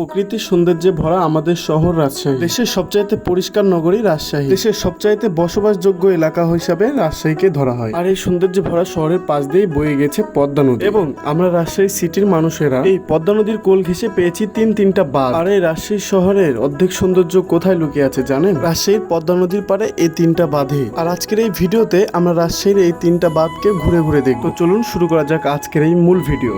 প্রকৃতির সৌন্দর্যে ভরা আমাদের শহর রাজশাহী। দেশের সবচাইতে পরিষ্কার নগরী রাজশাহী। দেশের সবচাইতে বসবাসযোগ্য এলাকা হিসাবে রাজশাহীকে ধরা হয়। আর এই সৌন্দর্যে ভরা শহরের পাশ দিয়ে বয়ে গেছে পদ্মা নদী। এবং আমরা রাজশাহী সিটির মানুষেরা এই পদ্মা নদীর কোল ঘেঁষে পেয়েছি তিন তিনটা বাঁধ। আর এই রাজশাহী শহরের অর্ধেক সৌন্দর্য কোথায় লুকিয়ে আছে জানেন? রাজশাহীর পদ্মা নদীর পারে এই তিনটা বাঁধে আর আজকের এই ভিডিওতে আমরা রাজশাহীর এই তিনটা বাঁধকে ঘুরে ঘুরে দেখব। চলুন শুরু করা যাক আজকের এই মূল ভিডিও।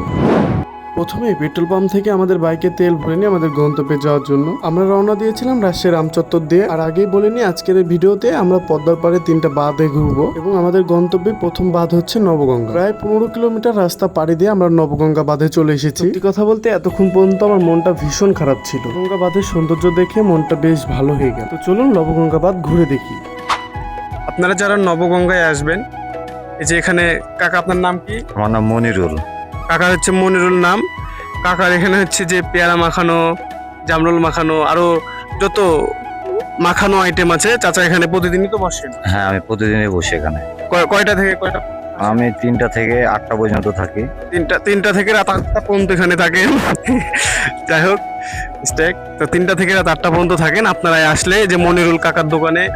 প্রথমে পেট্রোল পাম্প থেকে আমাদের বাইকে তেল ভরে নিয়ে আমাদের গন্তব্যে যাওয়ার জন্য আমরা রওনা দিয়েছিলাম রাজশাহী রামচত্বর দিয়ে। আর আগেই বলে নিই আজকের এই ভিডিওতে আমরা পদ্মার পাড়ে তিনটা বাঁধে ঘুরবো এবং আমাদের গন্তব্যে প্রথম বাঁধ হচ্ছে নবগঙ্গা। প্রায় পনেরো কিলোমিটার রাস্তা পাড়ি দিয়ে আমরা নবগঙ্গা বাঁধে চলে এসেছি। সত্যি কথা বলতে এতক্ষণ পর্যন্ত আমার মনটা ভীষণ খারাপ ছিল। গঙ্গা বাঁধের সৌন্দর্য দেখে মনটা বেশ ভালো হয়ে গেল। তো চলুন নবগঙ্গা বাঁধ ঘুরে দেখি। আপনারা যারা নবগঙ্গায় আসবেন এই যে এখানে কাকা আপনার নাম কি? আমার নাম মনিরুল। কাকার হচ্ছে মনিরুল নাম। কাকার এখানে হচ্ছে যে পেয়ারা মাখানো জামরুল মাখানো আরও যত মাখানো আইটেম আছে চাচা এখানে প্রতিদিনই তো বসেন? হ্যাঁ আমি প্রতিদিনই বসি এখানে। কয়- কয়টা থেকে কয়টা? আমি তিনটা থেকে আটটা পর্যন্ত থাকি। তিনটা তিনটা থেকে রাত আটটা পর্যন্ত এখানে থাকেন। যাই হোক স্টেক। তো তিনটা থেকে রাত আটটা পর্যন্ত থাকেন। আপনারা আসলে যে মনিরুল কাকার দোকানে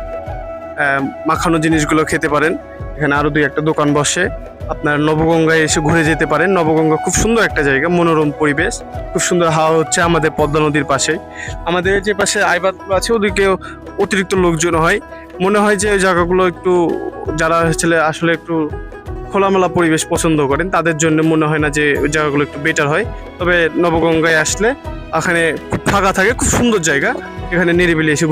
মাখানো জিনিসগুলো খেতে পারেন। এখানে আরও দুই একটা দোকান বসে। আপনার নবগঙ্গায় এসে ঘুরে যেতে পারেন। নবগঙ্গা খুব সুন্দর একটা জায়গা, মনোরম পরিবেশ, খুব সুন্দর হাওয়া হচ্ছে আমাদের পদ্মা নদীর পাশে। আমাদের যে পাশে আইবাদগুলো আছে, ওদিকেও অতিরিক্ত লোকজন হয়। মনে হয় যে ওই জায়গাগুলো একটু, যারা ছেলে আসলে একটু খোলামেলা পরিবেশ পছন্দ করেন, তাদের জন্য মনে হয় না যে ওই জায়গাগুলো একটু বেটার হয়। তবে নবগঙ্গায় আসলে, ওখানে খুব ফাঁকা থাকে, খুব সুন্দর জায়গা। এখানে নিরিবিলি এসে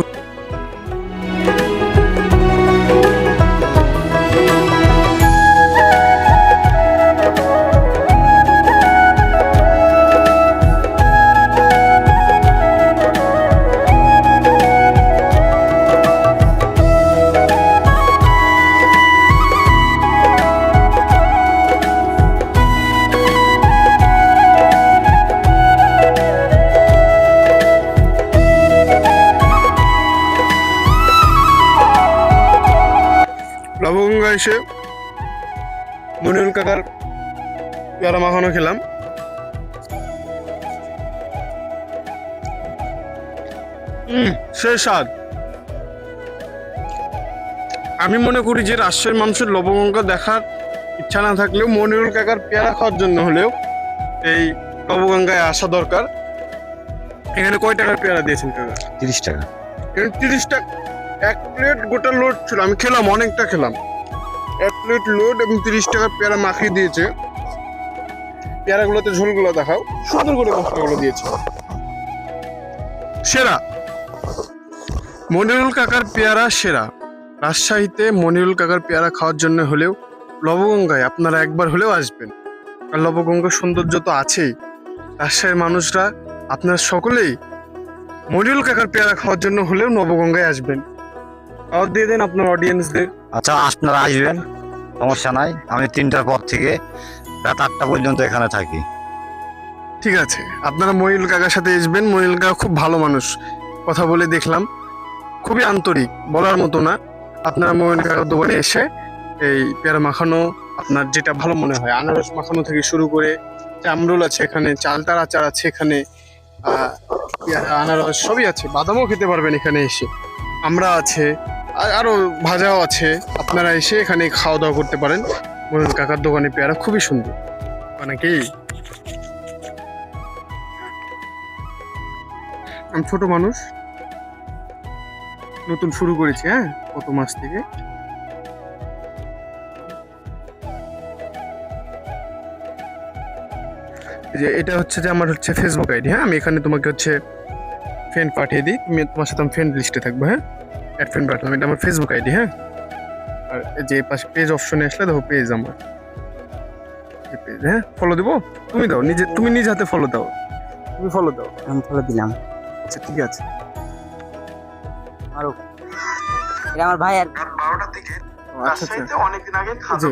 এসে মনিরুল কাকার পেয়ারা মাখানো খেলাম। সে স্বাদ। আমি মনে করি যে রাজশাহীর মানুষের লবগঙ্গা দেখার ইচ্ছা না থাকলেও মনিরুল কাকার পেয়ারা খাওয়ার জন্য হলেও এই লবগঙ্গায় আসা দরকার। এখানে কয় টাকার পেয়ারা দিয়েছেন কাকা? তিরিশ টাকা। তিরিশ টাকা। এক প্লেট গোটা লোড ছিল। আমি খেলাম অনেকটা খেলাম। এক প্লেট লোড এবং তিরিশ টাকার পেয়ারা মাখিয়ে দিয়েছে। পেয়ারাগুলোতে ঝোলগুলো দেখাও। সুন্দর করে মশলাগুলো দিয়েছে। সেরা। মনিরুল কাকার পেয়ারা সেরা। রাজশাহীতে মনিরুল কাকার পেয়ারা খাওয়ার জন্য হলেও লবগঙ্গায় আপনারা একবার হলেও আসবেন। আর লবগঙ্গার সৌন্দর্য তো আছেই। রাজশাহীর মানুষরা আপনারা সকলেই মনিরুল কাকার পেয়ারা খাওয়ার জন্য হলেও নবগঙ্গায় আসবেন। আর দিয়ে দেন আপনার অডিয়েন্সদের আচ্ছা আপনারা আসবেন সমস্যা নাই। আমি তিনটার পর থেকে রাত আটটা পর্যন্ত এখানে থাকি। ঠিক আছে। আপনারা মনিরুল কাকার সাথে আসবেন। মনিরুল কাকা খুব ভালো মানুষ। কথা বলে দেখলাম। খুবই আন্তরিক বলার মতো না। আপনারা মনিরুল কাকার দোকানে এসে এই পেয়ারা মাখানো আপনার যেটা ভালো মনে হয় আনারস মাখানো থেকে শুরু করে চামরুল আছে এখানে চালতার আচার আছে এখানে আনারস সবই আছে। বাদামও খেতে পারবেন এখানে এসে। আমরা আছে আর আরও ভাজাও আছে। আপনারা এসে এখানে খাওয়া দাওয়া করতে পারেন। মনিরুল কাকার দোকানে পেয়ারা খুবই সুন্দর। মানে কি আমি ছোট মানুষ। নতুন শুরু করেছি হ্যাঁ? কত মাস থেকে। যে এটা হচ্ছে যে আমার হচ্ছে ফেসবুক আইডি হ্যাঁ? আমি এখানে তোমাকে হচ্ছে ফ্রেন্ড পাঠিয়ে দিই। তুমি তোমার সাথে আমি ফ্রেন্ড লিস্টে থাকব হ্যাঁ? অ্যাড ফ্রেন্ড পাঠালাম এটা আমার ফেসবুক আইডি হ্যাঁ? আর যে পাশে পেজ অপশনে আসলে দেখো পেজ আমার। পেজ হ্যাঁ? ফলো দেবো? তুমি দাও নিজে তুমি নিজ হাতে ফলো দাও। তুমি ফলো দাও। আমি ফলো দিলাম। আচ্ছা ঠিক আছে। আরও এটা আমার ভাই আর আচ্ছা আচ্ছা।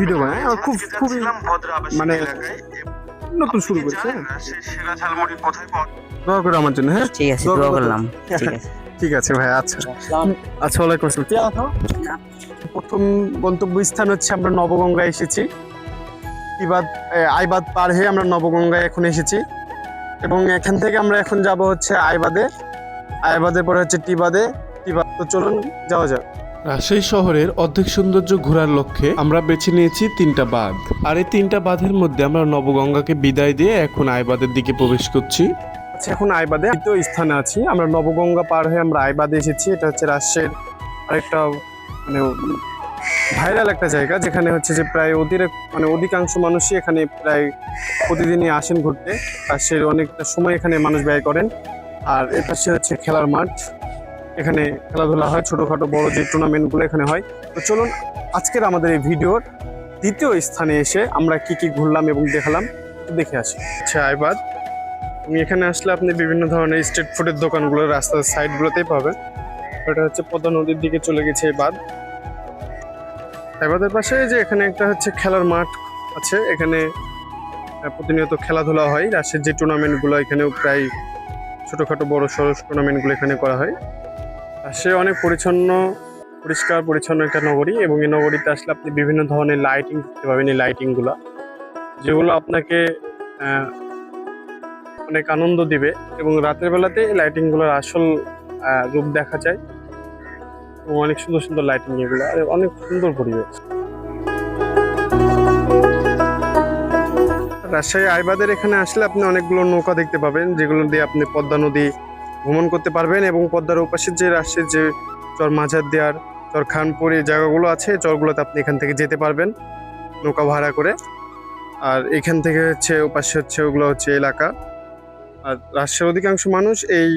ভিডিও বানায় আমার খুব মানে নতুন শুরু করছে দোয়া করে আমার জন্য হ্যাঁ? ঠিক আছে দোয়া দোয়া করলাম। ঠিক আছে। ঠিক আছে ভাই আচ্ছা। আচ্ছা ওয়ালাইকুম আসসালাম। প্রথম গন্তব্য স্থান হচ্ছে আমরা নবগঙ্গায় এসেছি। ইবাদ আইবাদ পার হয়ে আমরা নবগঙ্গায় এখন এসেছি। এবং এখান থেকে আমরা এখন যাব হচ্ছে আইবাদে। আইবাদের পরে হচ্ছে টিবাদে। টিবাদ তো চলুন যাওয়া যাক। রাজশাহী শহরের অর্ধেক সৌন্দর্য ঘোরার লক্ষ্যে আমরা বেছে নিয়েছি তিনটা বাঁধ। আর এই তিনটা বাঁধের মধ্যে আমরা নবগঙ্গাকে বিদায় দিয়ে এখন আইবাদের দিকে প্রবেশ করছি। আচ্ছা এখন আইবাদে দ্বিতীয় স্থানে আছি। আমরা নবগঙ্গা পার হয়ে আমরা আইবাদে এসেছি। এটা হচ্ছে রাজশাহীর আরেকটা মানে ভাইরাল একটা জায়গা, যেখানে হচ্ছে যে প্রায় অতিরিক মানে অধিকাংশ মানুষই এখানে প্রায় প্রতিদিনই আসেন ঘুরতে। রাজশাহীর অনেকটা সময় এখানে মানুষ ব্যয় করেন। আর এর পাশে হচ্ছে খেলার মাঠ। এখানে খেলাধুলা হয়, ছোটোখাটো, বড় যে টুর্নামেন্টগুলো এখানে হয়। তো চলুন, আজকের আমাদের এই ভিডিওর দ্বিতীয় স্থানে এসে আমরা কি কি ঘুরলাম এবং দেখালাম দেখে আসি। আচ্ছা আইবাদ এখানে আসলে আপনি বিভিন্ন ধরনের স্ট্রিট ফুডের দোকানগুলো, রাস্তার সাইডগুলোতেই পাবেন। এটা হচ্ছে পদ্মা নদীর দিকে চলে গেছে এই বাঁধ আইবাদের পাশে যে এখানে একটা হচ্ছে খেলার মাঠ আছে। এখানে প্রতিনিয়ত খেলাধুলা হয়। রাশের যে টুর্নামেন্টগুলো এখানেও প্রায় ছোটোখাটো বড় সড়ো টুর্নামেন্টগুলো এখানে করা হয়। সে অনেক পরিচ্ছন্ন, পরিষ্কার, পরিচ্ছন্ন একটা নগরী এবং এই নগরীতে আসলে আপনি বিভিন্ন ধরনের লাইটিং দেখতে পাবেন এই লাইটিংগুলো যেগুলো আপনাকে অনেক আনন্দ দিবে এবং রাতের বেলাতে এই লাইটিংগুলোর আসল রূপ দেখা যায়। এবং অনেক সুন্দর সুন্দর লাইটিং এগুলো, আর অনেক সুন্দর পরিবেশ। রাজশাহী আইবাদের এখানে আসলে আপনি অনেকগুলো নৌকা দেখতে পাবেন, যেগুলো দিয়ে আপনি পদ্মা নদী ভ্রমণ করতে পারবেন এবং পদ্মার ওপাশে যে রাজশাহীর যে চর মাঝার দেওয়ার চর খানপুর এই জায়গাগুলো আছে চরগুলোতে আপনি এখান থেকে যেতে পারবেন নৌকা ভাড়া করে। আর এখান থেকে হচ্ছে ওপাশে হচ্ছে ওগুলো হচ্ছে এলাকা। আর রাজশাহীর অধিকাংশ মানুষ এই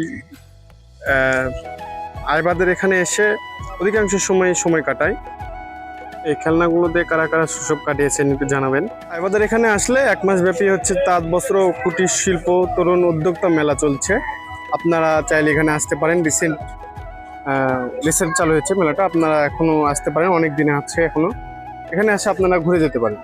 আহ, আইবাদের এখানে এসে অধিকাংশ সময় সময় কাটায়। এই খেলনাগুলোতে কারা কারা সুযোগ কাটিয়েছেন একটু জানাবেন। আইবাদের এখানে আসলে এক মাস ব্যাপী হচ্ছে তাঁত বস্ত্র কুটির শিল্প তরুণ উদ্যোক্তা মেলা চলছে। আপনারা চাইলে এখানে আসতে পারেন। রিসেন্ট রিসেন্ট চালু হয়েছে মেলাটা। আপনারা এখনও আসতে পারেন। অনেক দিনে আছে এখনও এখানে এসে আপনারা ঘুরে যেতে পারেন।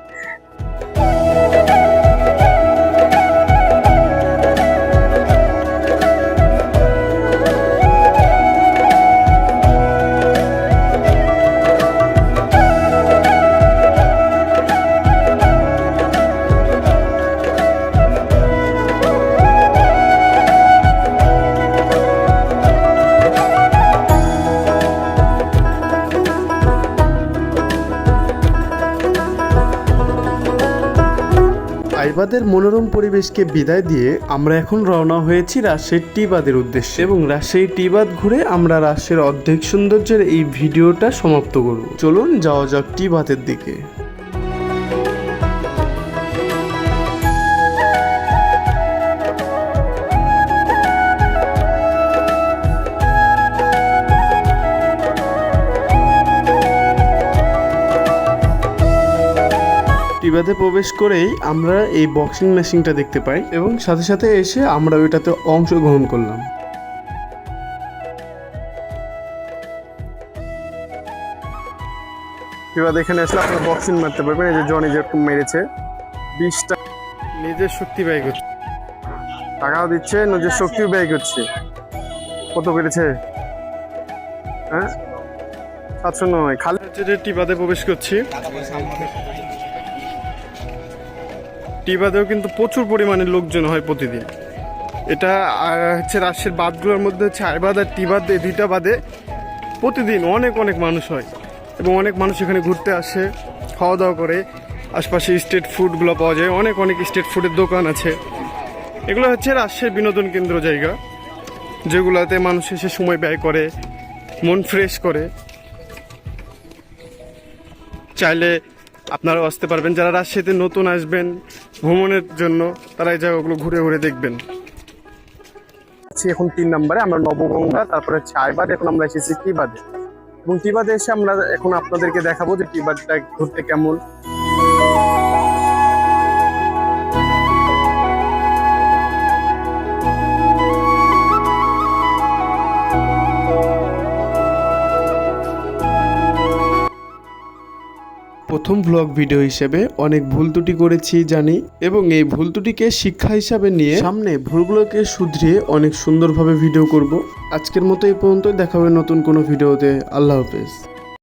আইবাদের মনোরম পরিবেশকে বিদায় দিয়ে আমরা এখন রওনা হয়েছি রাজশাহীর টিবাদের উদ্দেশ্যে এবং রাজশাহী টিবাদ ঘুরে আমরা রাজশাহীর অর্ধেক সৌন্দর্যের এই ভিডিওটা সমাপ্ত করব। চলুন যাওয়া যাক টিবাদের দিকে। টিবাতে প্রবেশ করেই আমরা এই বক্সিং মেশিনটা দেখতে পাই এবং সাথে সাথে এসে আমরা ওইটাতে অংশগ্রহণ করলাম। এবার এখানে আসলে আপনারা বক্সিং মারতে পারবেন এই যে জনি যেরকম মেরেছে বিশটা নিজের শক্তি ব্যয় করছে। টাকাও দিচ্ছে নিজের শক্তিও ব্যয় করছে। কত পেরেছে? হ্যাঁ? সাতশো নয় খালি হচ্ছে যে টিবাতে প্রবেশ করছি টিবাদেও কিন্তু প্রচুর পরিমাণে লোকজন হয় প্রতিদিন। এটা হচ্ছে রাজশাহীর বাঁধগুলোর মধ্যে হচ্ছে আইবাদ আর টিবাদ এই দুইটা বাদে প্রতিদিন অনেক অনেক মানুষ হয় এবং অনেক মানুষ এখানে ঘুরতে আসে খাওয়া দাওয়া করে। আশপাশে স্ট্রিট ফুডগুলো পাওয়া যায়, অনেক অনেক স্ট্রিট ফুডের দোকান আছে। এগুলো হচ্ছে রাজশাহীর বিনোদন কেন্দ্র জায়গা, যেগুলোতে মানুষ এসে সময় ব্যয় করে, মন ফ্রেশ করে। চাইলে আপনারাও আসতে পারবেন। যারা রাজশাহীতে নতুন আসবেন ভ্রমণের জন্য তারা এই জায়গাগুলো ঘুরে ঘুরে দেখবেন। এখন তিন নম্বরে, আমরা নবগঙ্গা, তারপরে হচ্ছে এখন আমরা এসেছি টিবাদে। এবং টিবাদে এসে আমরা এখন আপনাদেরকে দেখাবো যে টিবাদটা ঘুরতে কেমন। প্রথম ব্লগ ভিডিও হিসেবে অনেক ভুল ত্রুটি করেছি জানি, এবং এই ভুল ত্রুটিকে শিক্ষা হিসাবে নিয়ে সামনে ভুলগুলোকে শুধরিয়ে অনেক সুন্দরভাবে ভিডিও করব। আজকের মতো এই পর্যন্ত দেখাবে নতুন কোনো ভিডিওতে আল্লাহ হাফেজ।